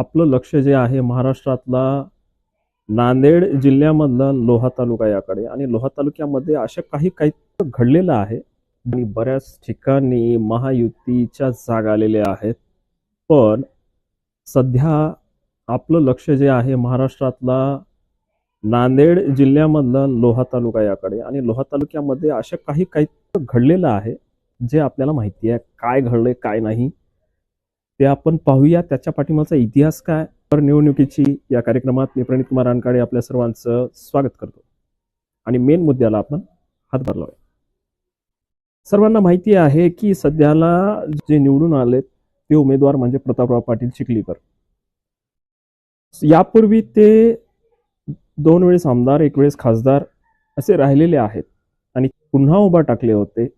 आपलं लक्ष जे आहे महाराष्ट्रातला नांदेड जिल्ह्यामधला लोहा तालुका याकडे. आणि लोहा तालुक्यामध्ये अशा काही काही घडलेलं आहे. आणि बऱ्याच ठिकाणी महायुतीच्या जागा आलेल्या आहेत. पण सध्या आपलं लक्ष जे आहे महाराष्ट्रातला नांदेड जिल्ह्यामधला लोहा तालुका याकडे. आणि लोहा तालुक्यामध्ये अशा काही काही घडलेलं आहे जे आपल्याला माहिती आहे. काय घडले काय नाही. ते आपण पाहूया. त्याच्या पाठिंबाचा इतिहास काय? तर निवडणुकीची या कार्यक्रमात मी प्रणित कुमार रानकाडे आपल्या सर्वांचं स्वागत करतो. आणि मेन मुद्द्याला आपण हातभार लावूया. सर्वांना माहिती आहे की सध्याला जे निवडून आलेत ते उमेदवार म्हणजे प्रतापराव पाटील चिखलीकर. यापूर्वी ते दोन वेळेस आमदार एक वेळेस खासदार असे राहिलेले आहेत. आणि पुन्हा उभा टाकले होते.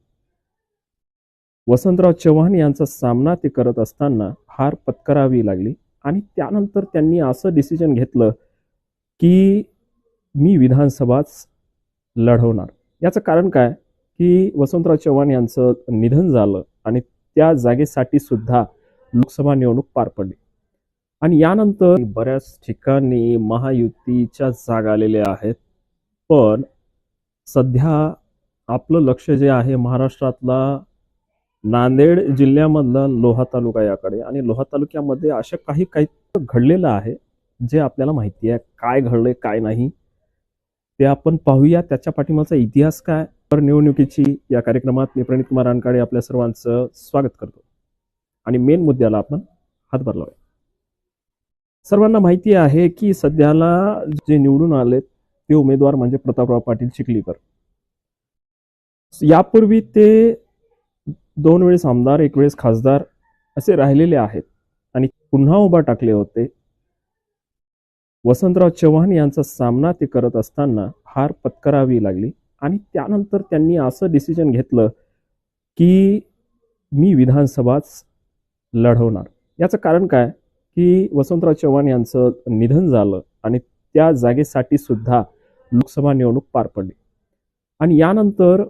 वसंतराव चव्हाण यांचा सामना ते करत असताना हार पत्करावी लागली आणि त्यानंतर त्यांनी असं डिसिजन घेतलं की मी विधानसभाच लढवणार. याचं कारण काय? की वसंतराव चव्हाण यांचं निधन झालं आणि त्या जागेसाठी सुद्धा लोकसभा निवडणूक पार पडली. आणि यानंतर बऱ्याच ठिकाणी महायुतीच्या जागा आलेल्या आहेत. पण सध्या आपलं लक्ष जे आहे महाराष्ट्रातला नांदेड जिल्ह्यामधला लोहा तालुका याकडे आणि लोहा तालुक्यामध्ये अशा काही काही घडलेलं आहे जे आपल्याला माहिती आहे. काय घडलंय काय नाही ते आपण पाहूया. त्याच्या पाठीमागचा इतिहास काय? तर निवडणुकीची या कार्यक्रमात मी प्रणित कुमार रानकाडे आपल्या सर्वांचं स्वागत करतो. आणि मेन मुद्द्याला आपण हातभार लावूया. सर्वांना माहिती आहे की सध्याला जे निवडून आलेत ते उमेदवार म्हणजे प्रतापराव पाटील चिखलीकर. यापूर्वी ते दोन वेळेस आमदार एक वेळेस खासदार असे राहिलेले आहेत आणि पुन्हा उभा टाकले होते. वसंतराव चव्हाण यांचा सामना ते करत असताना हार पत्करावी लागली आणि त्यानंतर त्यांनी असं डिसिजन घेतलं की मी विधानसभाच लढवणार. याचं कारण काय? की वसंतराव चव्हाण यांचं निधन झालं आणि त्या जागेसाठी सुद्धा लोकसभा निवडणूक पार पडली. आणि यानंतर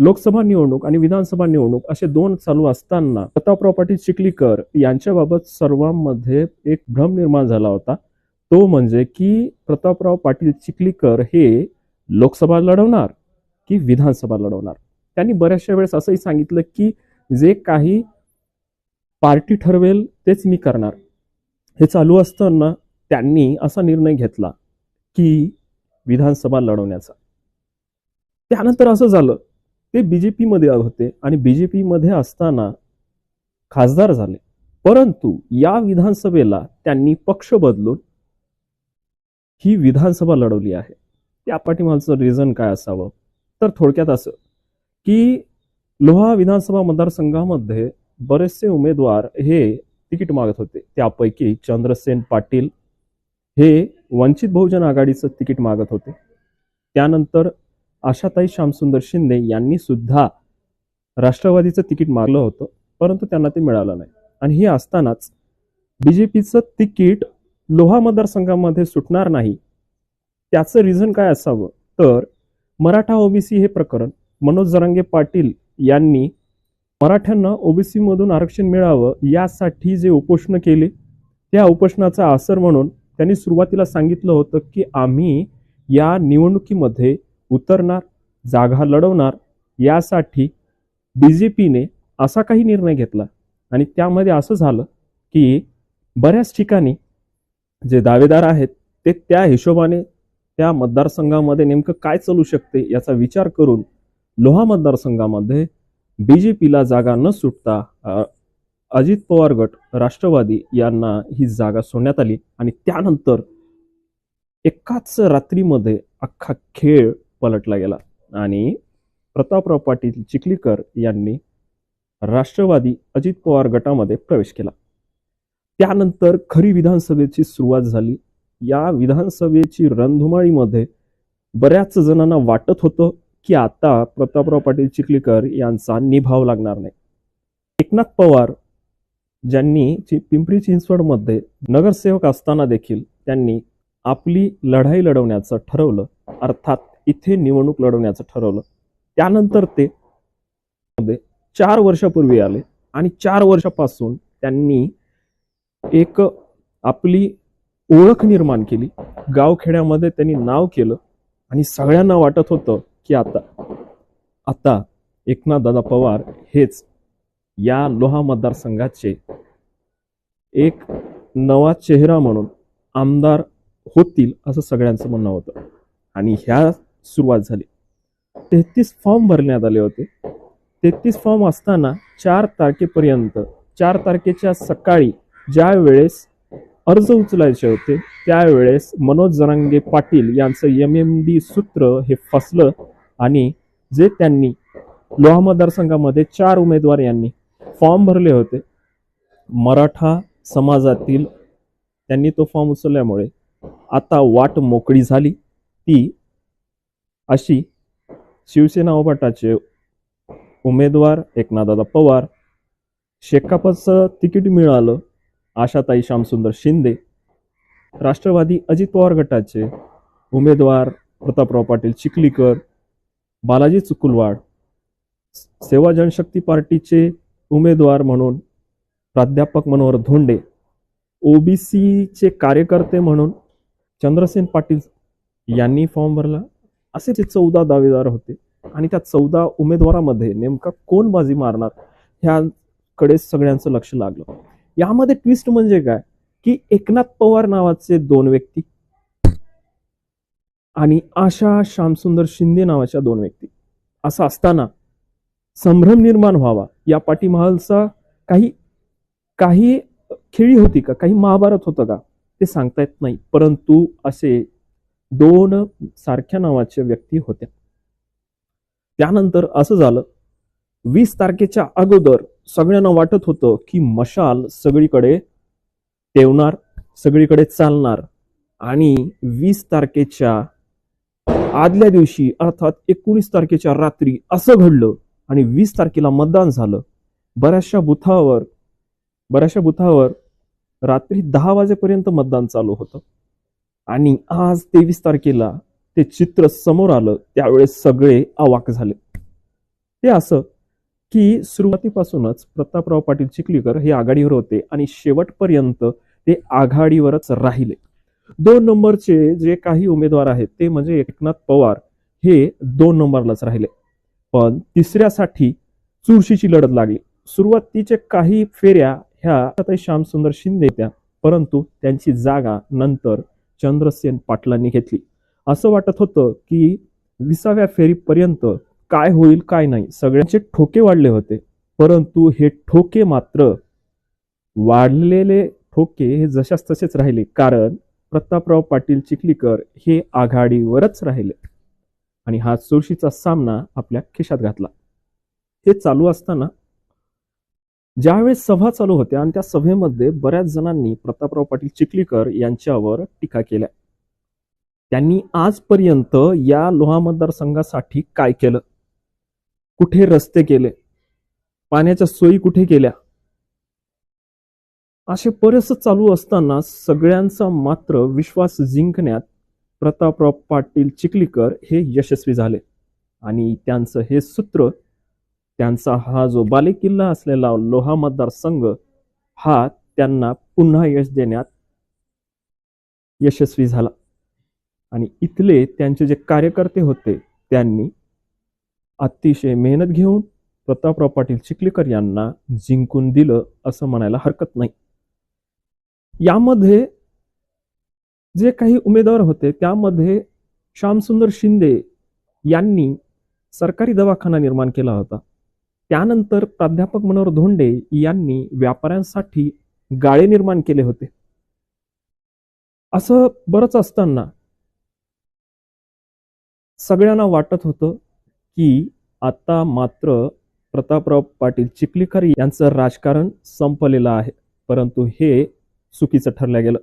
लोकसभा निवडणूक आणि विधानसभा निवडणूक असे दोन चालू असताना प्रतापराव पाटील चिखलीकर यांच्याबाबत सर्वांमध्ये एक भ्रम निर्माण झाला होता. तो म्हणजे की प्रतापराव पाटील चिखलीकर हे लोकसभा लढवणार की विधानसभा लढवणार? त्यांनी बऱ्याचशा वेळेस असंही सांगितलं की जे काही पार्टी ठरवेल तेच मी करणार. हे चालू असताना त्यांनी असा निर्णय घेतला की विधानसभा लढवण्याचा. त्यानंतर असं झालं ते बीजेपी मध्ये होते आणि बीजेपी मध्ये असताना खासदार झाले. परंतु या विधानसभेला त्यांनी पक्ष बदलून ही विधानसभा लढवली आहे. त्या पाठीमागचं रिझन काय असावं? तर थोडक्यात असं की लोहा विधानसभा मतदारसंघामध्ये बरेचसे उमेदवार हे तिकीट मागत होते. त्यापैकी चंद्रसेन पाटील हे वंचित बहुजन आघाडीचं तिकीट मागत होते. त्यानंतर आशाताई श्यामसुंदर शिंदे यांनी सुद्धा राष्ट्रवादीचं तिकीट मागलं होतं परंतु त्यांना ते मिळालं नाही. आणि हे असतानाच बी जे पीचं तिकीट लोहा मतदारसंघामध्ये सुटणार नाही त्याचं रिझन काय असावं? तर मराठा ओबीसी हे प्रकरण मनोज जरांगे पाटील यांनी मराठ्यांना ओबीसीमधून आरक्षण मिळावं यासाठी जे उपोषण केले त्या उपोषणाचा असर म्हणून त्यांनी सुरुवातीला सांगितलं होतं की आम्ही या निवडणुकीमध्ये उतरणार जागा लढवणार यासाठी बी जे पीने असा काही निर्णय घेतला. आणि त्यामध्ये असं झालं की बऱ्याच ठिकाणी जे दावेदार आहेत ते त्या हिशोबाने त्या मतदारसंघामध्ये नेमकं काय चालू शकते याचा विचार करून लोहा मतदारसंघामध्ये बी जे पीला जागा न सुटता अजित पवार गट राष्ट्रवादी यांना ही जागा सोडण्यात आली. आणि त्यानंतर एकाच रात्रीमध्ये अख्खा खेळ पलटला गेला. आणि प्रतापराव पाटील चिखलीकर यांनी राष्ट्रवादी अजित पवार गटामध्ये प्रवेश केला. त्यानंतर खरी विधानसभेची सुरुवात झाली. या विधानसभेची रणधुमाळीमध्ये बऱ्याच जणांना वाटत होतं की आता प्रतापराव पाटील चिखलीकर यांचा निभाव लागणार नाही. एकनाथ पवार ज्यांनी पिंपरी चिंचवडमध्ये नगरसेवक असताना देखील त्यांनी आपली लढाई लढवण्याचं ठरवलं अर्थात इथे निवडणूक लढवण्याचं ठरवलं. त्यानंतर ते चार वर्षापूर्वी आले आणि चार वर्षापासून त्यांनी एक आपली ओळख निर्माण केली. गावखेड्यामध्ये त्यांनी नाव केलं आणि सगळ्यांना वाटत होतं की आता आता एकनाथ दादा पवार हेच या लोहा मतदारसंघाचे एक नवा चेहरा म्हणून आमदार होतील असं सगळ्यांचं म्हणणं होतं. आणि ह्या सुरुवात झाली. तेहतीस फॉर्म भरण्यात आले होते. तेहतीस फॉर्म असताना चार तारखेपर्यंत चार तारखेच्या सकाळी ज्या वेळेस अर्ज उचलायचे होते त्यावेळेस मनोज जरांगे पाटील यांचं एम एम डी सूत्र हे फसलं आणि जे त्यांनी लोहा मतदारसंघामध्ये चार उमेदवार यांनी फॉर्म भरले होते मराठा समाजातील त्यांनी तो फॉर्म उचलल्यामुळे आता वाट मोकळी झाली. ती अशी शिवसेना उभाटाचे उमेदवार एकनाथदादा पवार शेकापचं तिकीट मिळालं आशाताई श्यामसुंदर शिंदे राष्ट्रवादी अजित पवार गटाचे उमेदवार प्रतापराव पाटील चिखलीकर बालाजी चुकुलवाड सेवा जनशक्ती पार्टीचे उमेदवार म्हणून प्राध्यापक मनोहर धोंडे ओबीसीचे कार्यकर्ते म्हणून चंद्रसेन पाटील यांनी फॉर्म भरला. असे ते चौदा दावेदार होते. आणि त्या चौदा उमेदवारामध्ये नेमका कोण बाजी मारणार ह्याकडे सगळ्यांचं लक्ष लागलं. यामध्ये ट्विस्ट म्हणजे काय? की एकनाथ पवार नावाचे दोन व्यक्ती आणि आशा श्यामसुंदर शिंदे नावाच्या दोन व्यक्ती. असं असताना संभ्रम निर्माण व्हावा या पाठीमहालचा काही काही खेळी होती का? काही महाभारत होतं का? ते सांगता येत नाही. परंतु असे दोन सारख्या नावाच्या व्यक्ती होत्या. त्यानंतर असं झालं वीस तारखेच्या अगोदर सगळ्यांना वाटत होतं की मशाल सगळीकडे ठेवणार सगळीकडे चालणार आणि वीस तारखेच्या आदल्या दिवशी अर्थात एकोणीस तारखेच्या रात्री असं घडलं आणि वीस तारखेला मतदान झालं. बऱ्याचशा बुथावर बऱ्याचशा बुथावर रात्री दहा वाजेपर्यंत मतदान चालू होतं. आणि आज तेवीस तारखेला ते चित्र समोर आलं त्यावेळेस सगळे अवाक झाले. ते असं की सुरुवातीपासूनच प्रतापराव पाटील चिखलीकर हे आघाडीवर होते आणि शेवटपर्यंत ते आघाडीवरच राहिले. दोन नंबरचे जे काही उमेदवार आहेत ते म्हणजे एकनाथ पवार हे दोन नंबरलाच राहिले. पण तिसऱ्यासाठी चुरशीची लढत लागली. सुरुवातीचे काही फेऱ्या ह्या श्यामसुंदर शिंदे त्या परंतु त्यांची जागा नंतर चंद्रसेन पाटलांनी घेतली. असं वाटत होतं की विसाव्या फेरीपर्यंत काय होईल काय नाही सगळ्यांचे ठोके वाढले होते. परंतु हे ठोके मात्र वाढलेले ठोके हे जशाच तसेच राहिले कारण प्रतापराव पाटील चिखलीकर हे आघाडीवरच राहिले आणि हा चुरशीचा सामना आपल्या खिशात घातला. हे चालू असताना ज्यावेळेस सभा चालू होत्या आणि त्या सभेमध्ये बऱ्याच जणांनी प्रतापराव पाटील चिखलीकर यांच्यावर टीका केल्या. त्यांनी आजपर्यंत या लोहा मतदारसंघासाठी काय केलं? कुठे रस्ते केले? पाण्याच्या सोयी कुठे केल्या? असे परस चालू असताना सगळ्यांचा मात्र विश्वास जिंकण्यात प्रतापराव पाटील चिखलीकर हे यशस्वी झाले आणि त्यांचं हे सूत्र त्यांचा हा जो बालेकिल्ला असलेला लोहा मतदारसंघ हा त्यांना पुन्हा यश देण्यात यशस्वी झाला. आणि इथले त्यांचे जे कार्यकर्ते होते त्यांनी अतिशय मेहनत घेऊन प्रतापराव पाटील चिखलीकर यांना जिंकून दिलं असं म्हणायला हरकत नाही. यामध्ये जे काही उमेदवार होते त्यामध्ये श्यामसुंदर शिंदे यांनी सरकारी दवाखाना निर्माण केला होता. त्यानंतर प्राध्यापक मनोहर धोंडे यांनी व्यापाऱ्यांसाठी गाळे निर्माण केले होते. असं बरंच असताना सगळ्यांना वाटत होतं की आता मात्र प्रतापराव पाटील चिखलीकर यांचं राजकारण संपलेलं आहे. परंतु हे चुकीचं ठरलं गेलं.